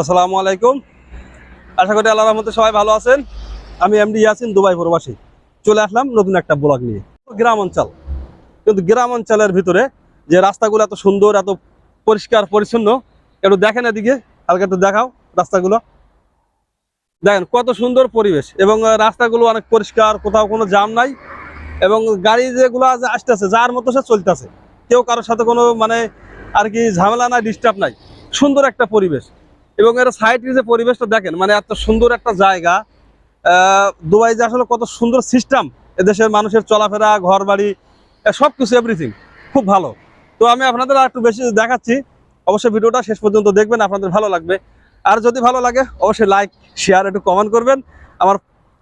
আসসালামু আলাইকুম। আশা করি আল্লাহ রহমতে সবাই ভালো আছেন। আমি এমডি ইয়াসিন, দুবাই প্রবাসী। চলে আসলাম নতুন একটা ব্লগ নিয়ে। গ্রাম অঞ্চল। কিন্তু গ্রাম অঞ্চলের ভিতরে যে রাস্তাগুলো এত সুন্দর, এত পরিষ্কার, পরিচ্ছন্ন, একটু দেখেন এদিকে। হালকা একটু দেখাও রাস্তাগুলো। দেখেন কত সুন্দর পরিবেশ এবং রাস্তাগুলো অনেক পরিষ্কার, কোথাও কোনো জাম নাই এবং গাড়ি যেগুলো আসতেছে, যার মতো সে চলতেছে। কেউ কারোর সাথে কোনো মানে আর কি ঝামেলা নাই ডিস্টার্ব নাই। সুন্দর একটা পরিবেশ। এবং এর সাইডের যে পরিবেশটা দেখেন মানে এত সুন্দর একটা জায়গা। দুবাই যে আসলে কত সুন্দর সিস্টেম এদেশের মানুষের চলাফেরা ঘর বাড়ি সব কিছু এভরিথিং খুব ভালো। তো আমি আপনাদের আর একটু বেশি দেখাচ্ছি, অবশ্যই ভিডিওটা শেষ পর্যন্ত দেখবেন, আপনাদের ভালো লাগবে। আর যদি ভালো লাগে, অবশ্যই লাইক শেয়ার একটু কমেন্ট করবেন, আমার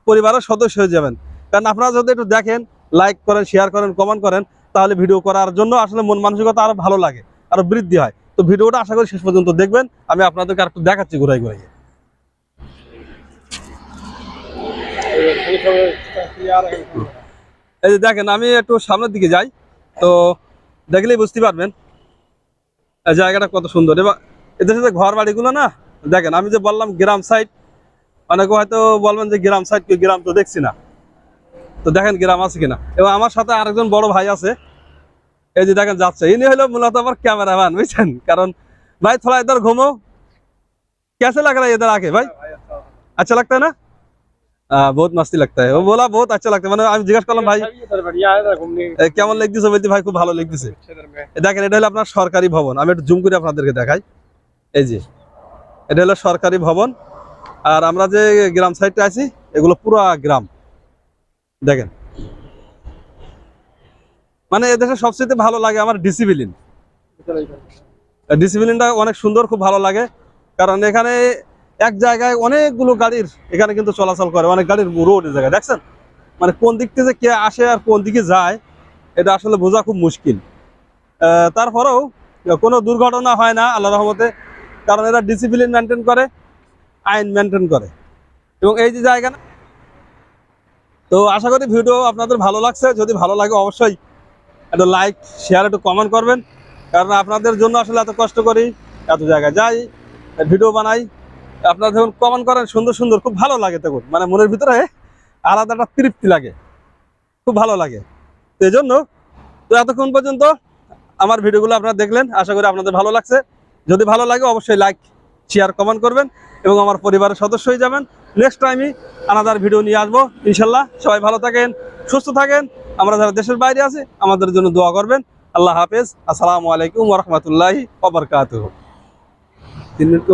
পরিবারের সদস্য হয়ে যাবেন। কারণ আপনারা যদি একটু দেখেন লাইক করেন শেয়ার করেন কমেন্ট করেন, তাহলে ভিডিও করার জন্য আসলে মন মানসিকতা আরও ভালো লাগে, আরও বৃদ্ধি হয়। তো ভিডিওটা আশা করি শেষ পর্যন্ত দেখবেন। আমি আপনাদেরকে আর একটু দেখাচ্ছি ঘুরাই ঘুরাই। এই যে দেখেন, আমি একটু সামনের দিকে যাই, তো দেখলেই বুঝতে পারবেন জায়গাটা কত সুন্দর। এবার এদের সাথে ঘর বাড়িগুলো না, দেখেন, আমি যে বললাম গ্রাম সাইড অনেকে হয়তো বলবেন যে গ্রাম সাইড গ্রাম তো দেখছি না। তো দেখেন গ্রাম আছে কিনা। এবং আমার সাথে আরেকজন বড় ভাই আছে এই যে দেখেন যাচ্ছে ইনি হলো মূলত আমার ক্যামেরাম্যান বুঝছেন কারণ ভাই থোড়া इधर घूमो कैसे लग रहा है इधर आके भाई अच्छा लगता है ना हाँ बहुत मस्ती लगता है वो बोला बहुत अच्छा लगता है মানে আমি জিজ্ঞাসা করলাম ভাই बढ़िया है घूमने এ, কেমন লাগতেছে বলতে ভাই খুব ভালো লাগতেছে क्षेत्र में এ দেখেন এটা হলো আপনার সরকারি ভবন আমি একটু জুম করে আপনাদেরকে দেখাই এই যে এটা হলো সরকারি ভবন আর আমরা যে গ্রাম সাইডটা আছি এগুলো পুরো গ্রাম দেখেন মানে এদেশে সবচেয়ে ভালো লাগে আমার ডিসিপ্লিন ডিসিপ্লিনটা অনেক সুন্দর, খুব ভালো লাগে। কারণ এখানে এক জায়গায় অনেকগুলো গাড়ির এখানে কিন্তু চলাচল করে, অনেক গাড়ির রোড জায়গায়, দেখছেন? মানে কোন দিক থেকে কে আসে আর কোন দিকে যায়, এটা আসলে বোঝা খুব মুশকিল। তারপরেও কোনো দুর্ঘটনা হয় না আল্লাহ রহমতে, কারণ এরা ডিসিপ্লিন মেনটেন করে, আইন মেনটেন করে। এবং এই যে জায়গা তো আশা করি ভিডিও আপনাদের ভালো লাগছে, যদি ভালো লাগে অবশ্যই একটু লাইক শেয়ার একটু কমেন্ট করবেন। কারণ আপনাদের জন্য আসলে এত কষ্ট করি, এত জায়গায় যাই ভিডিও বানাই। আপনারা যখন কমেন্ট করেন, সুন্দর সুন্দর, খুব ভালো লাগে তখন। মানে মনের ভিতরে আলাদা একটা তৃপ্তি লাগে। খুব ভালো লাগে। এই জন্য, তো এতক্ষণ পর্যন্ত আমার ভিডিওগুলো আপনারা দেখলেন। আশা করি আপনাদের ভালো লাগছে। যদি ভালো লাগে, অবশ্যই লাইক শেয়ার কমেন্ট করবেন এবং আমার পরিবারের সদস্য হয়ে যাবেন। নেক্সট টাইমই আনাদার ভিডিও নিয়ে আসব, ইনশাল্লাহ। সবাই ভালো থাকেন, সুস্থ থাকেন। আমরা যারা দেশের বাইরে আছি, আমাদের জন্য দোয়া করবেন। আল্লাহ হাফেজ। আসসালামু আলাইকুম রহমতুল্লাহি ওবরকাত তিন মিনিট